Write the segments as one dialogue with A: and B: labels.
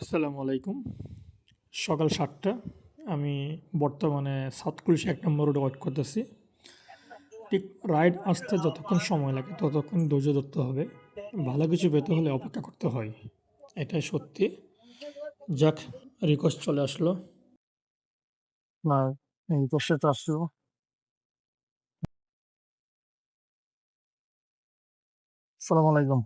A: আসসালামু আলাইকুম। সকাল সাতটা, আমি বর্তমানে সাউথ এক নম্বর রোডে ওয়েট করতেছি। ঠিক রাইড আসতে যতক্ষণ সময় লাগে ততক্ষণ ধৈর্য ধরতে হবে। ভালো কিছু পেতে হলে অপেক্ষা করতে হয়। এটাই সত্যি। যাক রিকোয়েস্ট চলে আসলো। না আসলো। আসসালামু আলাইকুম।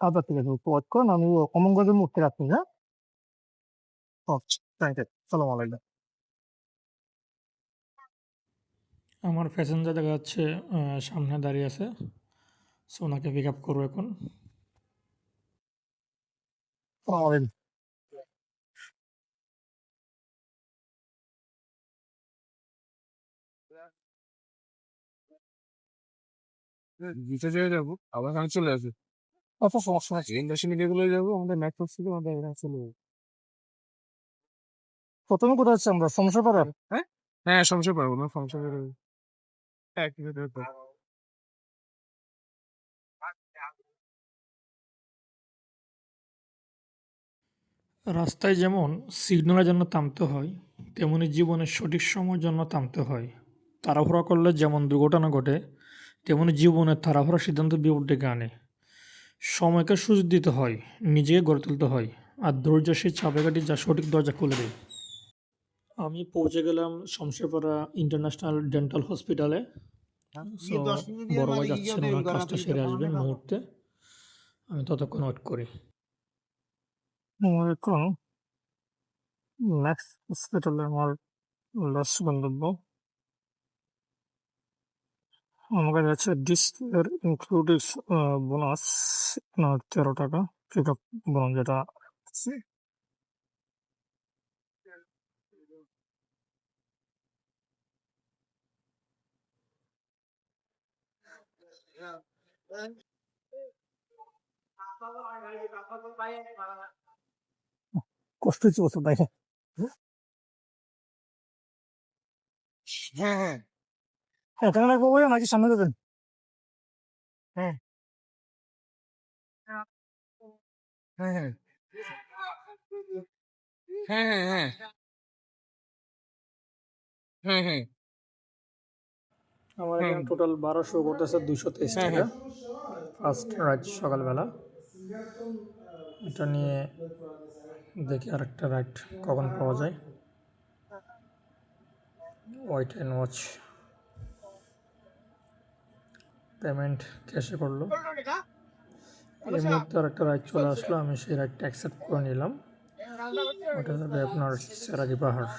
A: আবার পদ করুন আমি অমঙ্গলের মুক্তি রাখি না সালাম আলাইকুম আমার প্যাসেঞ্জার দেখা যাচ্ছে সামনে দাঁড়িয়ে আছে সো ওনাকে পিক আপ করব এখন
B: দিতে যাব আবার চলে আসে
A: আচ্ছা সমস্যা নেই
B: ইন্ডাস্ট্রি মিডিয়া গুলো যাব আমাদের নেটওয়ার্ক ছিল আমাদের এখানে চলে যাব।
A: প্রথমে কোথায় যাচ্ছি আমরা? সমস্যা পাড়া?
B: হ্যাঁ? সমস্যা পারব না সমস্যা করে হ্যাঁ ঠিক আছে তো।
A: রাস্তায় যেমন সিগন্যালের জন্য থামতে হয় তেমনি জীবনের সঠিক সময়ের জন্য থামতে হয়। তাড়াহুড়া করলে যেমন দুর্ঘটনা ঘটে তেমনি জীবনের তাড়াহুড়া সিদ্ধান্ত ডেকে আনে। সময়কে সুযোগ দিতে হয় নিজেকে গড়ে তুলতে হয় আর ধৈর্য সেই চাবিকাঠি যা সঠিক দরজা খুলে দেয়। আমি পৌঁছে গেলাম শমশেরপাড়া ইন্টারন্যাশনাল ডেন্টাল হসপিটালে। সো বড় ভাই যাচ্ছেন ওনার কাজটা সেরে আসবেন মুহূর্তে। আমি ততক্ষণ ওয়েট করি। নেক্সট হসপিটালে আমার লাস্ট গন্তব্য। আমার কাছে ডিসপ্লের ইনক্লুডিং বোনাস আপনার তেরো টাকা পিক আপ বোনাস যেটা আছে। কষ্ট হচ্ছে বছর তাই
B: হ্যাঁ। হ্যাঁ,
A: এখানে রাখব বলে নাকি সামনে দেবেন
B: হ্যাঁ।, হ্যাঁ। হ্যাঁ হ্যাঁ। হ্যাঁ হ্যাঁ হ্যাঁ। হ্যাঁ
A: আমার এখানে টোটাল বারোশো করতেছে দুশো তেইশ
B: হ্যাঁ,
A: টাকা। ফার্স্ট রাইড সকালবেলা। এটা নিয়ে দেখি আর একটা রাইড কখন পাওয়া যায়। ওয়াইট অ্যান্ড ওয়াচ পেমেন্ট ক্যাশে করল। এই মুহূর্তে আরেকটা রাইড চলে আসলো আমি সেই রাইডটা অ্যাকসেপ্ট করে নিলাম। ওটা হবে আপনার সেরাগি পাহাড়